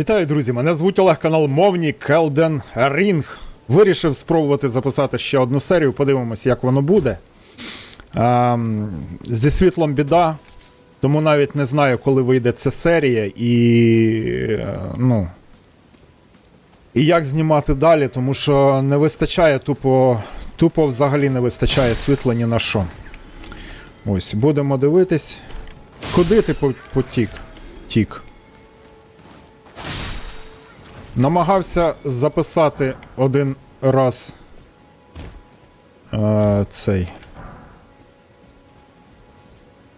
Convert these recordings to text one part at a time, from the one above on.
Вітаю, друзі! Мене звуть Олег, канал Мовнік Elden Ring. Вирішив спробувати записати ще одну серію, подивимось, як воно буде. Ем, зі світлом біда, тому навіть не знаю, коли вийде ця серія і. е, ну. І як знімати далі, тому що не вистачає тупо. Тупо взагалі не вистачає світла ні на що. Ось, будемо дивитись. Куди ти по- потік? Тік. Намагався записати один раз е, цей.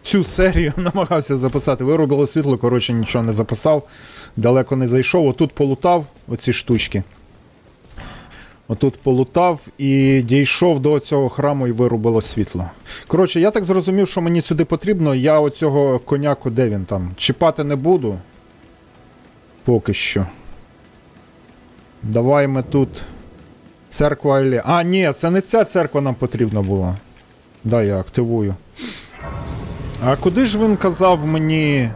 Цю серію намагався записати. Виробило світло, коротше, нічого не записав, далеко не зайшов. Отут полутав оці штучки. Отут полутав і дійшов до цього храму і вирубило світло. Коротше, я так зрозумів, що мені сюди потрібно. Я оцього коняку, де він там? Чіпати не буду. Поки що. Давай ми тут. Церква Іллі. А, ні, це не ця церква нам потрібна була. Да, я активую. А куди ж він казав мені.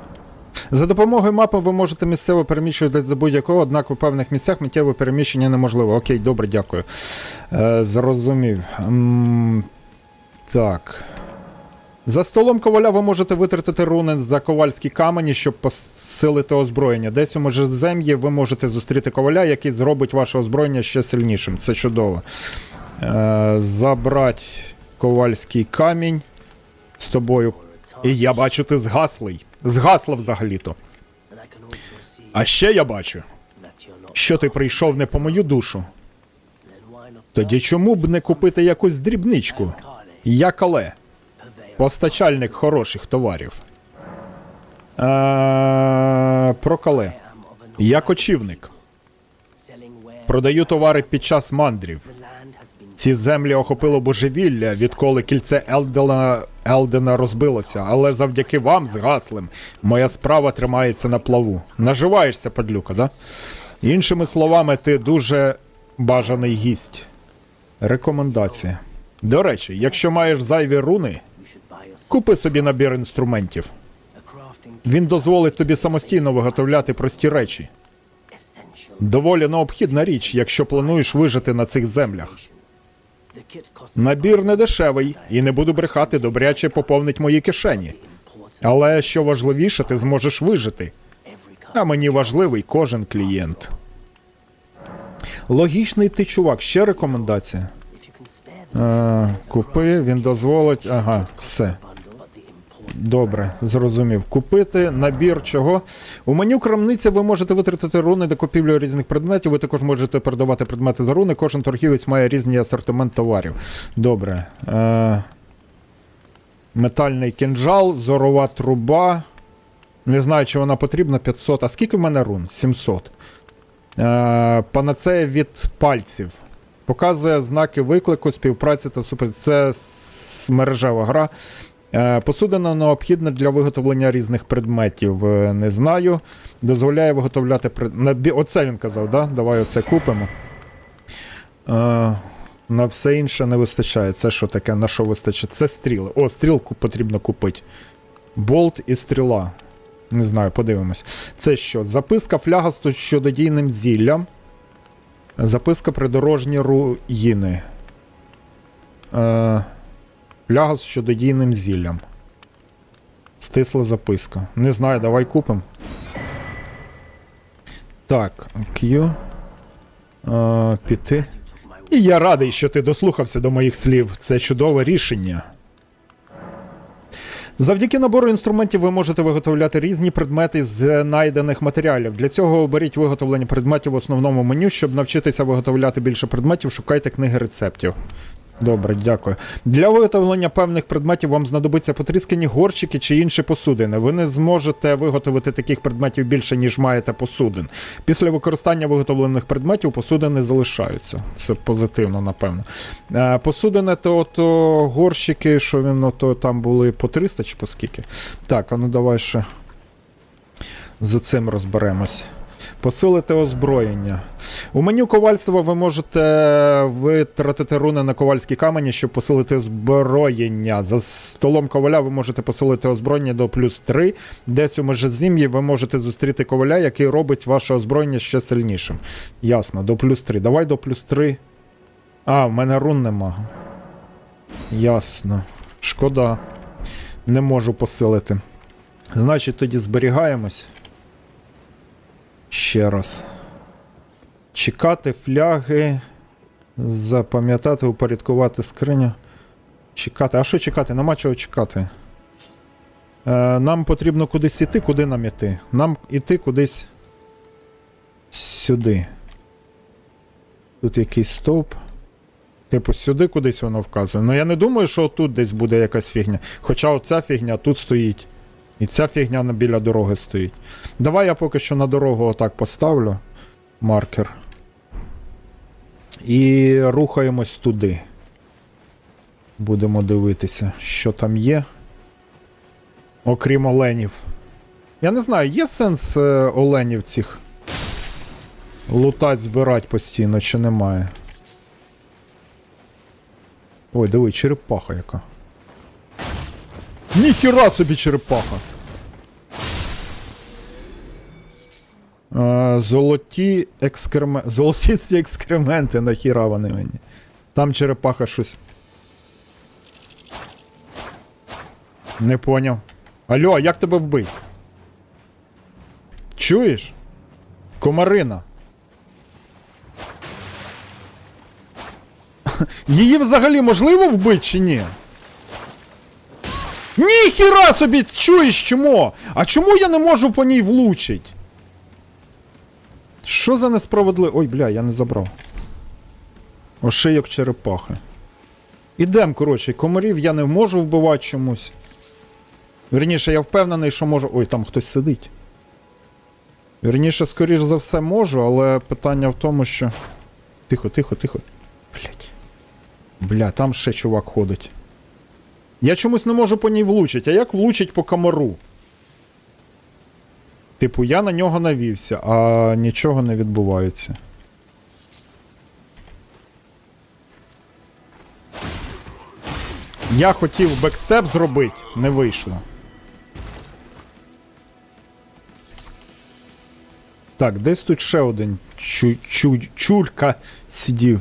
За допомогою мапи ви можете місцево переміщувати до будь-якого, однак у певних місцях миттєве переміщення неможливо. Окей, добре, дякую. Е, зрозумів. М, так. За столом коваля ви можете витратити руни за ковальські камені, щоб посилити озброєння. Десь у межзем'ї ви можете зустріти коваля, який зробить ваше озброєння ще сильнішим. Це чудово. Е, забрати ковальський камінь з тобою. І я бачу, ти згаслий. Згасла взагалі-то. А ще я бачу, що ти прийшов не по мою душу. Тоді чому б не купити якусь дрібничку? Я кале. Постачальник хороших товарів. Е, про кале. Я кочівник. Продаю товари під час мандрів. Ці землі охопило божевілля, відколи кільце Елдена, Елдена розбилося, але завдяки вам, згаслим, моя справа тримається на плаву. Наживаєшся, падлюка, да? Іншими словами, ти дуже бажаний гість. Рекомендація. До речі, якщо маєш зайві руни, купи собі набір інструментів. Він дозволить тобі самостійно виготовляти прості речі. Доволі необхідна річ, якщо плануєш вижити на цих землях. Набір не дешевий, і не буду брехати, добряче поповнить мої кишені. Але що важливіше, ти зможеш вижити. А мені важливий кожен клієнт. Логічний ти чувак, ще рекомендація. Е, купи, він дозволить. Ага, все. Добре, зрозумів. Купити набір чого. У меню крамниця ви можете витратити руни до купівлі різних предметів. Ви також можете продавати предмети за руни. Кожен торгівець має різний асортимент товарів. Добре. Е- метальний кінжал, зорова труба. Не знаю, чи вона потрібна. 500. А скільки в мене рун? 700. Е- панацея від пальців. Показує знаки виклику, співпраці та супер. Це мережева гра. Е, Посудина необхідна для виготовлення різних предметів. Е, Не знаю. Дозволяє виготовляти пред... набі- Оце він казав, да? Давай оце купимо. Е, на все інше не вистачає. Це що таке? На що вистачить? Це стріли. О, стрілку потрібно купити. Болт і стріла. Не знаю, подивимось. Це що? Записка фляга з чудодійним зіллям. Записка придорожні руїни. Е, Фляга з чудодійним зіллям. Стисла записка. Не знаю, давай купимо. Так, Q. Е, піти. І я радий, що ти дослухався до моїх слів. Це чудове рішення. Завдяки набору інструментів ви можете виготовляти різні предмети з найдених матеріалів. Для цього оберіть виготовлення предметів в основному меню. Щоб навчитися виготовляти більше предметів, шукайте книги рецептів. Добре, дякую. Для виготовлення певних предметів вам знадобиться потріскані горщики чи інші посудини. Ви не зможете виготовити таких предметів більше, ніж маєте посудин. Після використання виготовлених предметів посудини залишаються. Це позитивно, напевно. Е, посудини, то, то горщики, що він то там були по 300 чи по скільки. Так, а ну давай ще з цим розберемось. Посилити озброєння. У меню ковальства ви можете витратити руни на ковальські камені, щоб посилити озброєння. За столом коваля ви можете посилити озброєння до плюс 3. Десь у межезім'ї ви можете зустріти коваля, який робить ваше озброєння ще сильнішим. Ясно, до плюс 3. Давай до плюс 3. А, в мене рун нема. Ясно. Шкода. Не можу посилити. Значить, тоді зберігаємось. Ще раз. Чекати фляги. Запам'ятати, упорядкувати скриню. Чекати. А що чекати? Нема чого чекати. Е, нам потрібно кудись іти. Куди нам іти? Нам іти кудись сюди. Тут якийсь стовп. Типу, сюди кудись воно вказує. Ну я не думаю, що тут десь буде якась фігня. Хоча оця фігня тут стоїть. І ця фігня біля дороги стоїть. Давай я поки що на дорогу отак поставлю маркер. І рухаємось туди. Будемо дивитися, що там є. Окрім оленів. Я не знаю, є сенс е, оленів цих лутать, збирати постійно, чи немає. Ой, диви, черепаха яка. Ніхіра собі черепаха. Е, золоті екскременти. Золотісті екскременти, нахіра вони мені. Там черепаха щось. Не поняв. Алло, а як тебе вбить? Чуєш? Комарина. Її взагалі можливо вбити чи ні? Ніхіра собі чуєш чому? А чому я не можу по ній влучить? Що за несправедливо. Ой, бля, я не забрав. Ошийок черепахи. Ідем, коротше, комарів я не можу вбивати чомусь. Вірніше, я впевнений, що можу. Ой, там хтось сидить. Вірніше, скоріш за все, можу, але питання в тому, що. Тихо, тихо, тихо. Блять. Бля, там ще чувак ходить. Я чомусь не можу по ній влучити. А як влучить по комару? Типу, я на нього навівся, а нічого не відбувається. Я хотів бекстеп зробити, не вийшло. Так, десь тут ще один чу, чу, чурка сидів.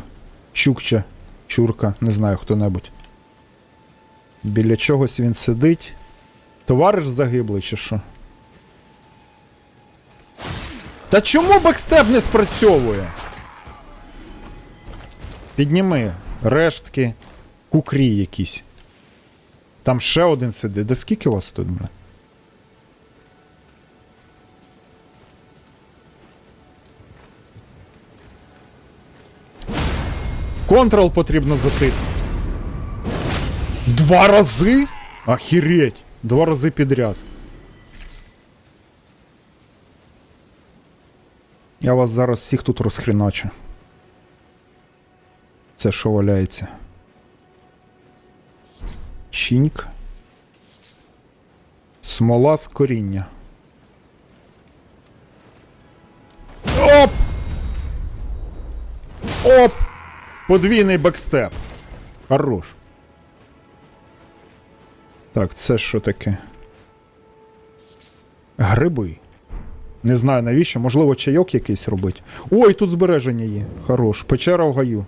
Чукча, чурка, не знаю хто-небудь. Біля чогось він сидить. Товариш загиблий чи що? Та чому бекстеп не спрацьовує? Підніми рештки, кукрі якісь. Там ще один сидить. Да скільки вас тут, бля? Контрол потрібно затиснути. Два рази? Охереть! Два рази підряд. Я вас зараз всіх тут розхреначу. Це що валяється? Чиньк. Смола з коріння. Оп! Оп! Подвійний бекстеп. Хорош. Так, це що таке? Гриби. Не знаю навіщо, можливо, чайок якийсь робить. Ой, тут збереження є. Хорош. Печера в гаю.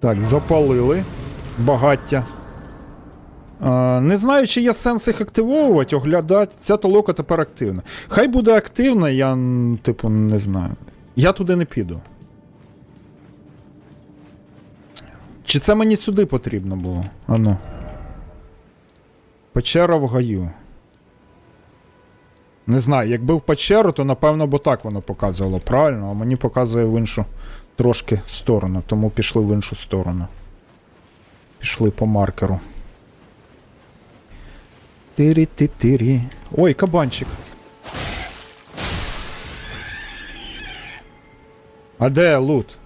Так, запалили. Багаття. А, не знаю, чи є сенс їх активовувати, оглядати. Ця толока тепер активна. Хай буде активна, я, типу, не знаю. Я туди не піду. Чи це мені сюди потрібно було? Ану. Печера в гаю. Не знаю, якби в печеру, то напевно бо так воно показувало, правильно, а мені показує в іншу трошки сторону, тому пішли в іншу сторону. Пішли по маркеру. Тирі-ти-тирі. Ой, кабанчик. А де лут?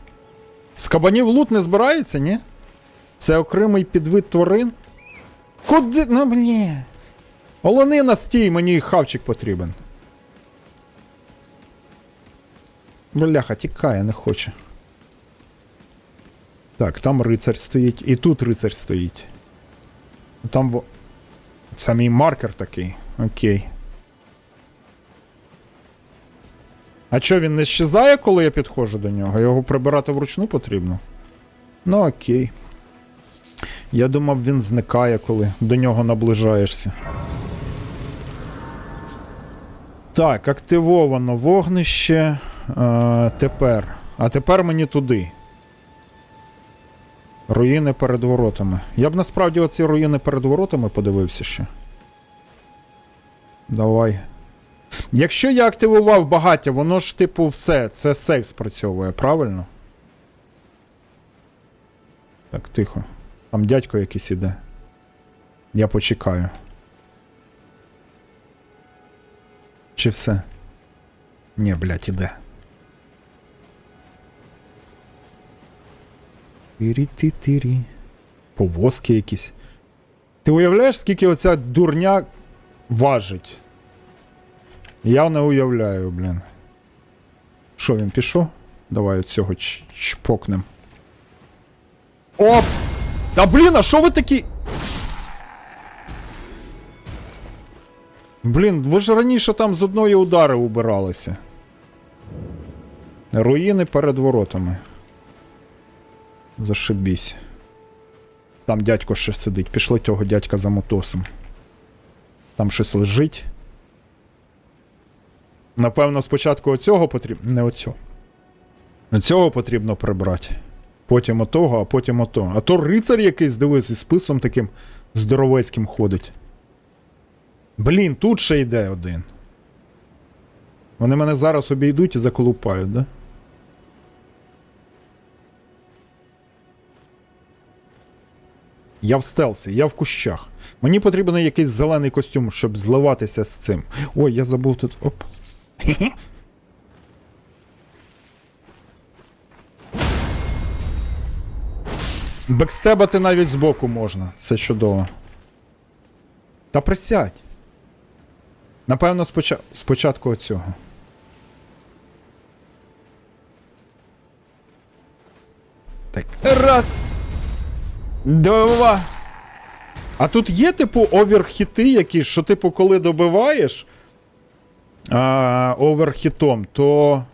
З кабанів лут не збирається, ні? Це окремий підвид тварин? Куди? Ну блє. Олонина стій, мені хавчик потрібен. Бляха, тікає, не хоче. Так, там рицарь стоїть, і тут рицарь стоїть. Там во... Це мій маркер такий. Окей. А що, він не щезає, коли я підходжу до нього? Його прибирати вручну потрібно? Ну окей. Я думав, він зникає, коли до нього наближаєшся. Так, активовано вогнище. Е, тепер. А тепер мені туди. Руїни перед воротами. Я б насправді оці руїни перед воротами подивився ще. Давай. Якщо я активував багаття, воно ж, типу, все, це сейф спрацьовує, правильно? Так, тихо. Там дядько якийсь іде. Я почекаю. Чи все? Ні, блядь, іде. Тирі-ти-тирі. Повозки якісь. Ти уявляєш, скільки оця дурня важить? Я не уявляю, блін. Що він пішов? Давай цього чпокнем. Оп! Та блін, а що ви такі. Блін, ви ж раніше там з одної удари убиралися. Руїни перед воротами. Зашибісь. Там дядько ще сидить. Пішли того дядька за мотосом. Там щось лежить. Напевно, спочатку оцього потрібно. Не оцього. Оцього потрібно прибрати. Потім отого, а потім ото. А то рицар якийсь, дивись, із списом таким здоровецьким ходить. Блін, тут ще йде один. Вони мене зараз обійдуть і заколупають, да? Я в стелсі, я в кущах. Мені потрібен якийсь зелений костюм, щоб зливатися з цим. Ой, я забув тут. Оп. Бекстебати навіть збоку можна. Це чудово. Та присядь. Напевно, споча... спочатку оцього. Так. Раз. Два. А тут є, типу, оверхіти якісь, що, типу, коли добиваєш а, оверхітом, то.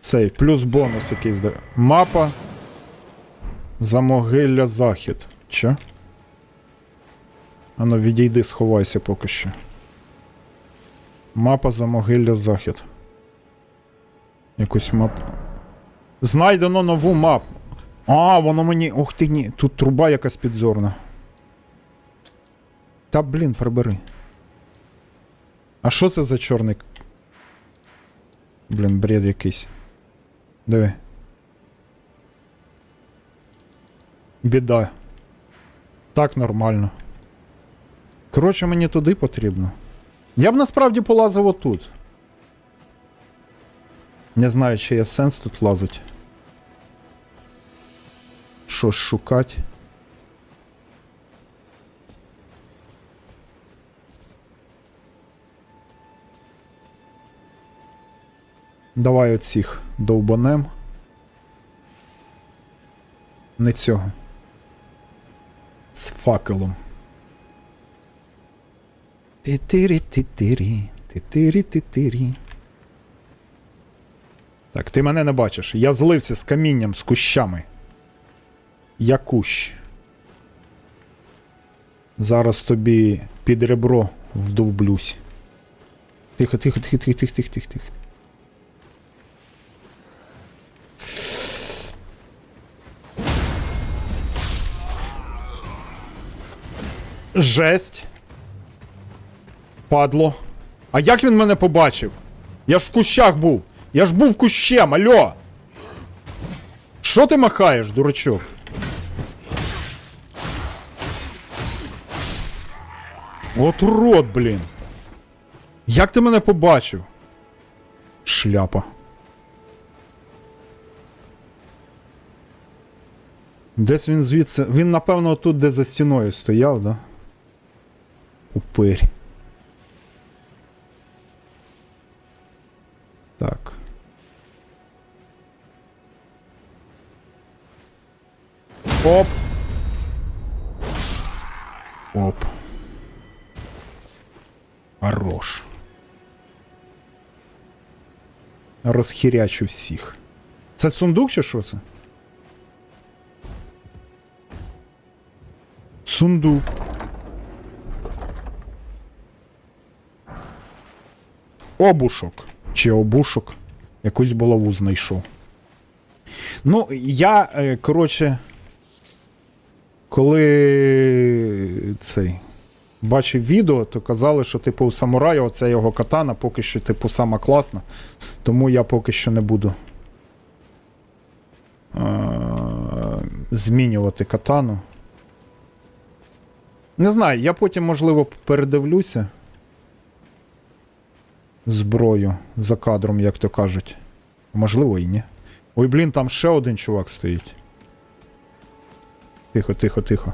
Цей, плюс бонус якийсь. Мапа. Замогилля захід. Що? Ану, відійди, сховайся поки що. Мапа Замогилля захід. Якусь мапу. Знайдено нову мапу. А, воно мені. Ух ти ні. Тут труба якась підзорна. Та блін, прибери. А що це за чорний? Блін, бред якийсь. Диви. Біда. Так нормально. Коротше, мені туди потрібно. Я б насправді полазив отут. Не знаю, чи є сенс тут лазить. Що ж шукать. Давай оцих довбанем. Не цього. З факелом. Ти-тирі-ти-тирі, ти-тирі-ти-тирі. Так, ти мене не бачиш. Я злився з камінням, з кущами. Я кущ. Зараз тобі під ребро вдовблюсь. Тихо, тихо, тихо, тихо, тихо, тихо, тихо. Жесть. Падло. А як він мене побачив? Я ж в кущах був. Я ж був кущем, альо. Що ти махаєш, дурачок? От урод, блін. Як ти мене побачив? Шляпа. Десь він звідси. Він, напевно, тут, де за стіною стояв, да? упирь. Так. Оп. Оп. Хорош. Розхірячу всіх. Це сундук чи що це? Сундук. Обушок. Чи обушок. Якусь булаву знайшов. Ну, я, е, коротше, коли цей бачив відео, то казали, що типу у самурая оця його катана поки що, типу, сама класна. Тому я поки що не буду е- змінювати катану. Не знаю, я потім, можливо, передивлюся зброю за кадром, як то кажуть. Можливо, і ні. Ой, блін, там ще один чувак стоїть. Тихо, тихо, тихо.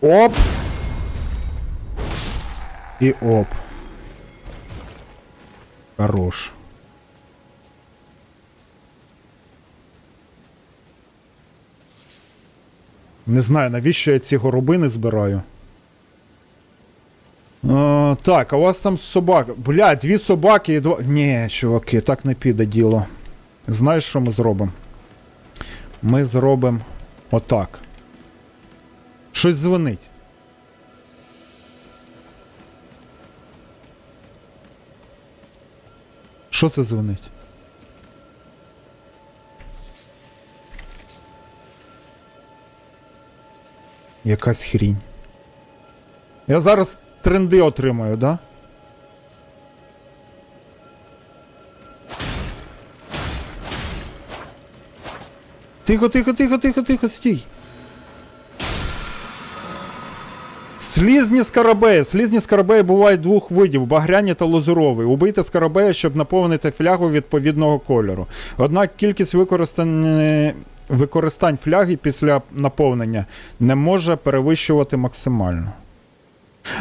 Оп! І оп. Хорош. Не знаю, навіщо я ці горобини збираю. О, так, а у вас там собака. Бля, дві собаки і два. Ні, чуваки, так не піде діло. Знаєш, що ми зробимо? Ми зробимо отак. Щось дзвонить. Що це дзвонить? Якась хрінь. Я зараз тренди отримаю, да? Тихо, тихо, тихо, тихо, тихо, стій. Слізні скарабеї. Слізні скарабеї бувають двох видів: багряні та лазуровий. Убийте скарабея, щоб наповнити флягу відповідного кольору. Однак кількість використань, використань фляги після наповнення не може перевищувати максимально.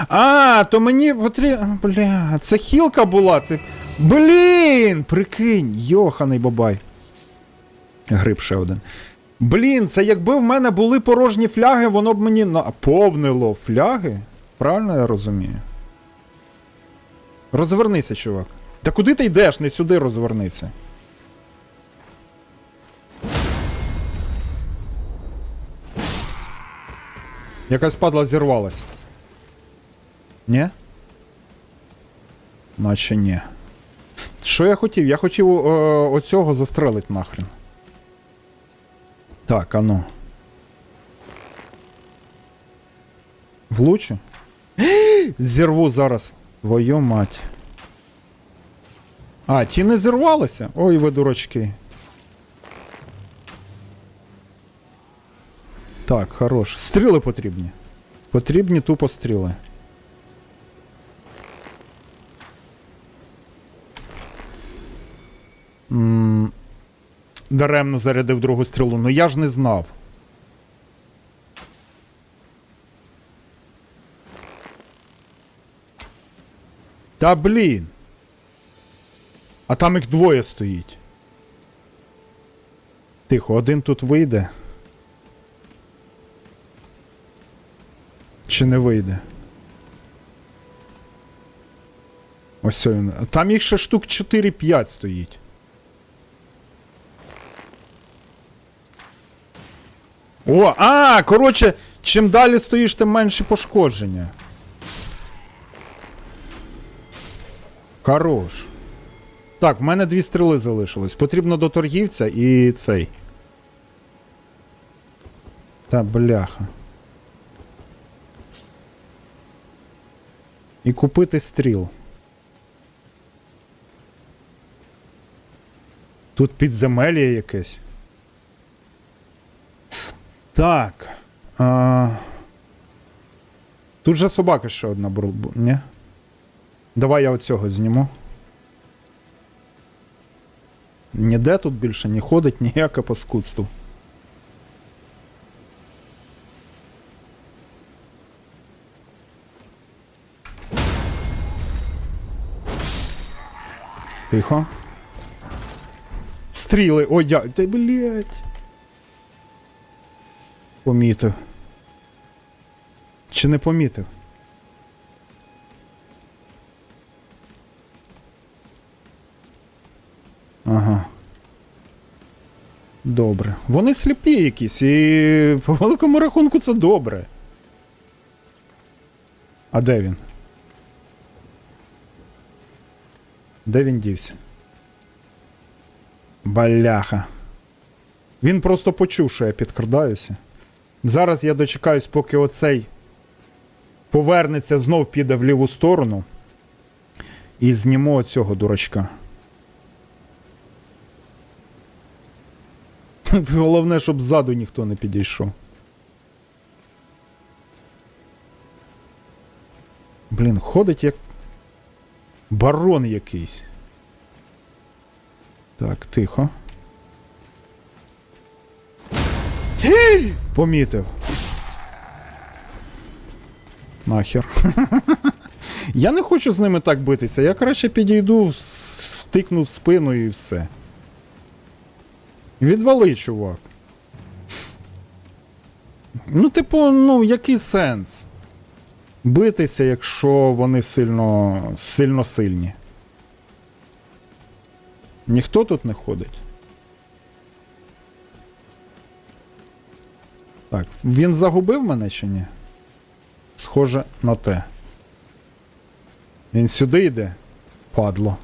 А, то мені потрібно. Бля, це хілка була. Ти... Блін! Прикинь, йоханий бабай. Гриб ще один. Блін, це якби в мене були порожні фляги, воно б мені наповнило фляги. Правильно я розумію? Розвернися, чувак. Та куди ти йдеш? Не сюди розвернися. Якась падла зірвалась. Ні? Наче ні. Що я хотів? Я хотів е, оцього застрелить нахрен. Так, а ну. Влучу? Зірву зараз. Твою мать. А, ті не зірвалися? Ой, ви дурачки. Так, хорош. Стріли потрібні. Потрібні тупо стріли. М, Даремно зарядив другу стрілу. Ну я ж не знав. Та блін. А там їх двоє стоїть. Тихо, один тут вийде. Чи не вийде? Ось він. Там їх ще штук 4-5 стоїть. О, а, коротше, чим далі стоїш, тим менше пошкодження. Хорош. Так, в мене дві стріли залишились. Потрібно до торгівця і цей. Та бляха. І купити стріл. Тут підземелля якесь. Так. А... Тут же собака ще одна була. Ні? Давай я оцього зніму. Ніде тут більше не ходить ніяке паскудство. Тихо. Стріли. Ой, я. Та блять. Помітив. Чи не помітив? Ага. Добре. Вони сліпі якісь, і по великому рахунку це добре. А де він? Де він дівся? Баляха. Він просто почув, що я підкрадаюся. Зараз я дочекаюсь, поки оцей повернеться, знов піде в ліву сторону. І зніму оцього дурачка. Головне, щоб ззаду ніхто не підійшов. Блін, ходить як барон якийсь. Так, тихо. Помітив. Нахер. Я не хочу з ними так битися. Я краще підійду, втикну в спину і все. Відвали, чувак. Ну, типу, ну, який сенс? Битися, якщо вони сильно, сильно сильні. Ніхто тут не ходить. Так, він загубив мене чи ні? Схоже на те. Він сюди йде, падло.